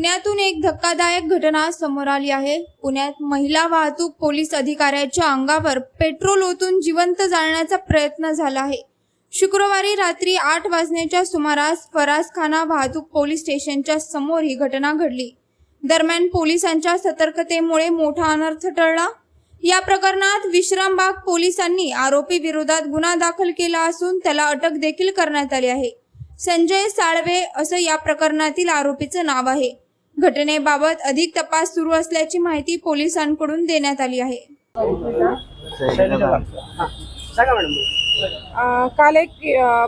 पुण्यातून एक धक्कादायक घटना समोर आली आहे. पुण्यात महिला वाहतूक पोलीस अधिकाऱ्याच्या अंगावर पेट्रोल ओतून जिवंत जाळण्याचा प्रयत्न झाला आहे. शुक्रवारी रात्री आठ वाजण्याच्या सुमारास फरासखाना वाहतूक पोलीस स्टेशनच्या समोर ही घटना घडली. दरम्यान पोलिसांच्या सतर्कतेमुळे मोठा अनर्थ टळला. या प्रकरणात विश्रामबाग पोलिसांनी आरोपी विरोधात गुन्हा दाखल केला असून त्याला अटक देखील करण्यात आली आहे. संजय साळवे असं या प्रकरणातील आरोपीचं नाव आहे. घटनेबाबत अधिक तपास सुरू असल्याची माहिती पोलिसांकडून देण्यात आली आहे. सांगा मॅडम. अ, काल एक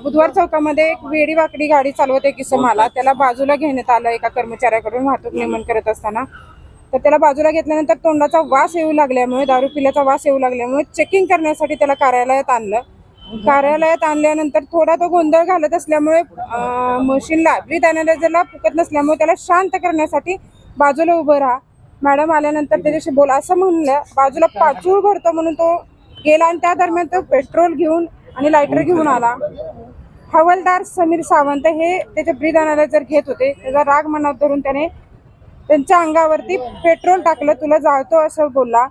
बुधवार चौकामध्ये एक वेडी वाकडी गाडी चालवत एक किस्म आला त्याला बाजूला घेण्यात आलं एका कर्मचाऱ्याकडून वाहतूक नियमन करत असताना. तर त्याला बाजूला घेतल्यानंतर तोंडाचा वास येऊ लागल्यामुळे दारू पिल्याचा वास येऊ लागल्यामुळे चेकिंग करण्यासाठी त्याला कार्यालयात आणलं. कार्यालयात आणल्यानंतर थोडा तो गोंधळ घालत असल्यामुळे मशीनला ब्रीथ अनालायझरला फुकत नसल्यामुळे त्याला शांत करण्यासाठी बाजूला उभं राहा. मॅडम आल्यानंतर त्याच्याशी बोला. असं म्हणलं बाजूला पाचूळ भरतो म्हणून तो गेला आणि त्या दरम्यान तो पेट्रोल घेऊन आणि लायटर घेऊन आला. हवालदार समीर सावंत हे त्याचे ब्रीद अनालायझर घेत होते. त्याचा राग मनात धरून त्याने त्यांच्या अंगावरती पेट्रोल टाकलं तुला जाळतो असं बोलला.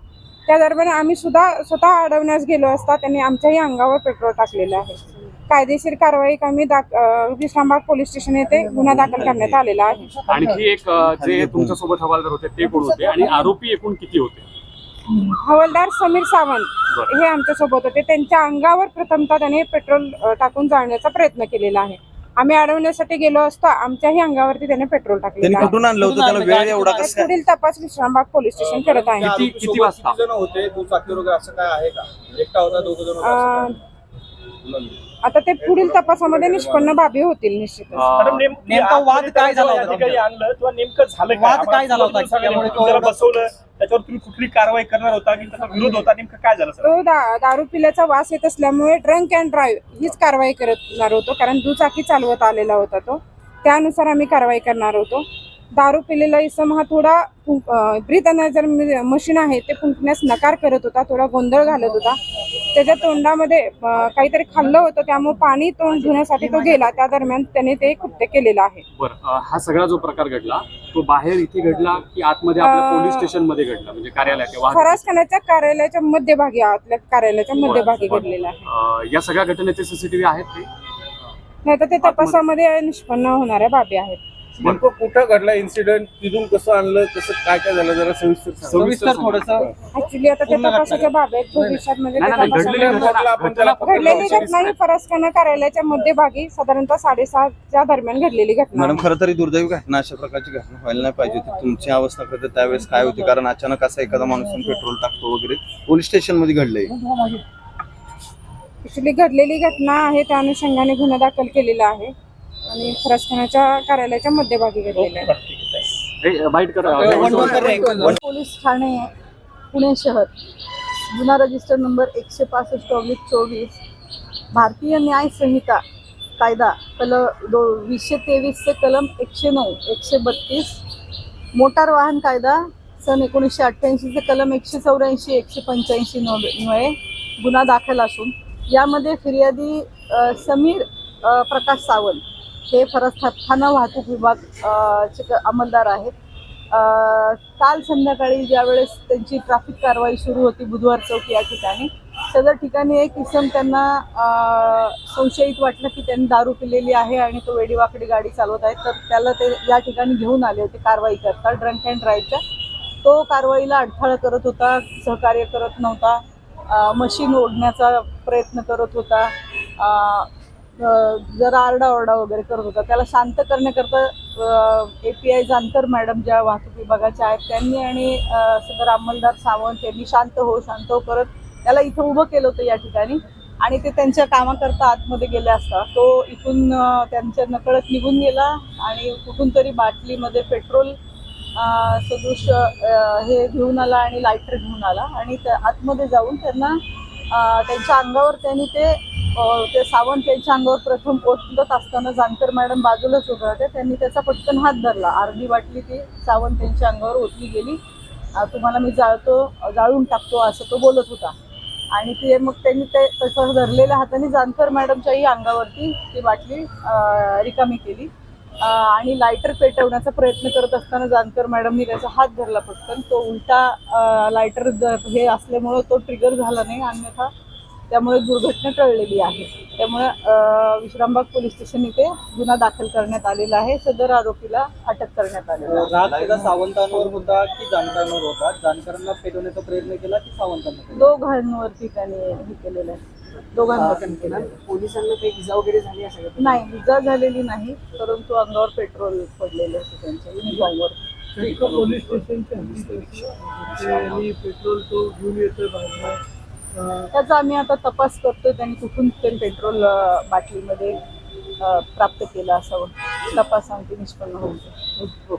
त्या दरम्यान आम्ही सुद्धा स्वतः अडवण्यास गेलो असता त्यांनी आमच्याही अंगावर पेट्रोल टाकलेलं आहे. कायदेशीर कारवाई आम्ही विश्रामबाग पोलीस स्टेशन येथे गुन्हा दाखल करण्यात आलेला आहे. आणखी एक जे तुमच्यासोबत हवालदार होते ते कोण होते? आणि आरोपी एकूण किती होते? हवालदार समीर सावंत. हे आमच्यासोबत होते. त्यांच्या अंगावर प्रथमतः त्याने पेट्रोल टाकून जाळण्याचा प्रयत्न केलेला आहे. आम्ही अडवण्यासाठी गेलो असता आमच्याही अंगावरती त्याने पेट्रोल त्यांनी आहे. कुठून आणलं होतं? त्याला वेळ एवढा कसं? काय? पुढील तपास विश्रामबाग पोलीस स्टेशन करत आहे. किती किती वाजता? जण होते दुचाकी वगैरे असं काय आहे का एकटा होता दोघ जण होते. असं अ, काय? आता ते पुढील तपासामध्ये निष्पन्न बाबी होतील निश्चितच. अ, नेमका वाद काय झाला होता आणलं किंवा नेमकं झालं काय? वाद आम्हाला काय झाला होता? समजून सांगा त्यामुळे नेमकं तो त्याला एवढा- बसवलं. त्याच्यावर तुम्ही कुठली कारवाई करणार होता? की त्याचा विरोध होता. नेमकं काय झालं सर? तो दा- दारू पिल्याचा वास येत असल्यामुळे ड्रंक अँड ड्राईव्ह हीच कारवाई करणार होतो. कारण दुचाकी चालवत आलेला होता तो. त्यानुसार आम्ही कारवाई करणार होतो. दारू पिलेला इसम हा थोडा ब्रीथ अनायझर मशीन आहे. ते फुंकण्यास नकार करत होता. थोडा गोंधळ घालत होता. त्याच्या तोंडामध्ये काहीतरी खाल्लं होतं त्यामुळे पाणी तोंड धुण्यासाठी तो गेला. त्या दरम्यान त्याने ते कृत्य केलेलं आहे. बरं हा सगळा जो प्रकार घडला तो बाहेर इथे घडला की आतमध्ये पोलीस स्टेशनमध्ये घडला म्हणजे कार्यालयात किंवा फरासखान्याच्या कार्यालयाच्या मध्यभागी आपल्या कार्यालयाच्या मध्यभागी घडलेला आहे. या सगळ्या घटनेचे सीसीटीव्ही आहेत ते? नाही तर ते तपासामध्ये निष्पन्न होणाऱ्या बाबी आहेत. नेमकं कुठं घडला इन्सिडेंट तिथून कसं आणलं? कसं काय काय झालं? जरा सविस्तर सांगा. सविस्तर थोडस. ऍक्च्युली आता ते तपासाच्या बाबी आहेत भविष्यात म्हणजे नाही, ते नाही, तपासामध्ये घडलेली होणार. घटना आपण त्याला घटना- घडलेली घटना ही फरसखाना कार्यालयाच्या मध्यभागी साधारणतः साडेसहाच्या दरम्यान घडलेली घटना. मॅडम आहे. खरं तरी दुर्दैवी घटना अशा प्रकारची घटना व्हायला नाही पाहिजे होती. तुमची अवस्था करते त्यावेळेस काय होती? कारण अचानक असा एखादा माणूस येऊन पेट्रोल टाकतो वगैरे पोलीस स्टेशनमध्ये घडलंय. ऍक्च्युली घडलेली घटना आहे त्या अनुषंगाने गुन्हा दाखल केलेला आहे. आणि फरसखानाच्या कार्यालयाच्या मध्यभागी घडलेला आहे ए, बाईट करा वन- वन कर रे, वन- पोलीस ठाणे पुणे शहर गुन्हा रजिस्टर नंबर एकशे पासष्ट ऑब्लिक चोवीस भारतीय न्याय संहिता कायदा कल दो वीसशे तेवीसचे कलम एकशे नऊ एकशे बत्तीस मोटार वाहन कायदा सन एकोणीसशे अठ्ठ्याऐंशीचे कलम एकशे चौऱ्याऐंशी एकशे पंच्याऐंशी नव्हे गुन्हा दाखल असून यामध्ये फिर्यादी अ, समीर अ, प्रकाश सावंत हे फरसखाना वाहतूक विभाग चे अंमलदार आहेत. काल संध्याकाळी ज्यावेळेस त्यांची ट्रॅफिक कारवाई सुरू होती बुधवार चौक या ठिकाणी सदर ठिकाणी एक इसम त्यांना संशयित वाटलं की त्यांनी दारू पिलेली आहे आणि तो वेडीवाकडी गाडी चालवत आहे. तर त्याला ते या ठिकाणी घेऊन आले होते कारवाई करता ड्रंक अँड ड्राईव्हच्या तो कारवाईला अडथळा करत होता सहकार्य करत नव्हता. मशीन ओढण्याचा प्रयत्न करत होता. जरा आरडाओरडा वगैरे करत होता. त्याला शांत करण्याकरता A P I Jankar madam ज्या वाहतूक विभागाच्या आहेत त्यांनी आणि सदर अंमलदार सावंत यांनी शांत हो शांत हो करत त्याला इथं उभं केलं होतं या ठिकाणी. आणि ते त्यांच्या कामाकरता आतमध्ये गेले असता. तो इथून त्यांच्या नकळत निघून गेला आणि कुठून तरी बाटलीमध्ये पेट्रोल सदृश हे घेऊन आला आणि लायटर घेऊन आला. आणि त्या आतमध्ये जाऊन त्यांना त्यांच्या अंगावर त्यांनी ते ते सावंत त्यांच्या अंगावर प्रथम ओतत असताना जानकर मॅडम बाजूलाच उभे होते. त्यांनी त्याचा पटकन हात धरला. अर्धी बाटली ती सावंत त्यांच्या अंगावर ओतली गेली. तुम्हाला मी जाळतो जाळून टाकतो असं तो बोलत होता. आणि ते मग त्यांनी ते तसं धरलेल्या हाताने जानकर मॅडमच्याही अंगावरती ती बाटली रिकामी केली. आणि लायटर पेटवण्याचा प्रयत्न करत असताना जानकर मॅडमनी त्याचा हात धरला पटकन. तो उलटा लायटर हे असल्यामुळं तो ट्रिगर झाला नाही. अन्यथा त्यामुळे दुर्घटना टळलेली आहे. त्यामुळे विश्रामबाग पोलीस स्टेशन इथे गुन्हा दाखल करण्यात आलेला आहे. सदर आरोपीला अटक करण्यात आलेला त्याचा सावंतांवर होता की जानकरांवर होता? जानकरांना पेटवण्याचा प्रयत्न केला की सावंतांना? दोघांवरती त्याने हे केलेलं आहे. आहे. पोलिसांना काही इजा वगैरे झाली असेल का? नाही इजा झालेली नाही परंतु अंगावर पेट्रोल पडलेले होते त्यांच्या युनिफॉर्मवर. पोलीस स्टेशनच्या पेट्रोल तो घेऊन येतोय त्याचा आम्ही आता तपास करतोय त्यांनी कुठून ते पेट्रोल बाटलीमध्ये प्राप्त केलं असावं. तपास आमची निष्पन्न होतो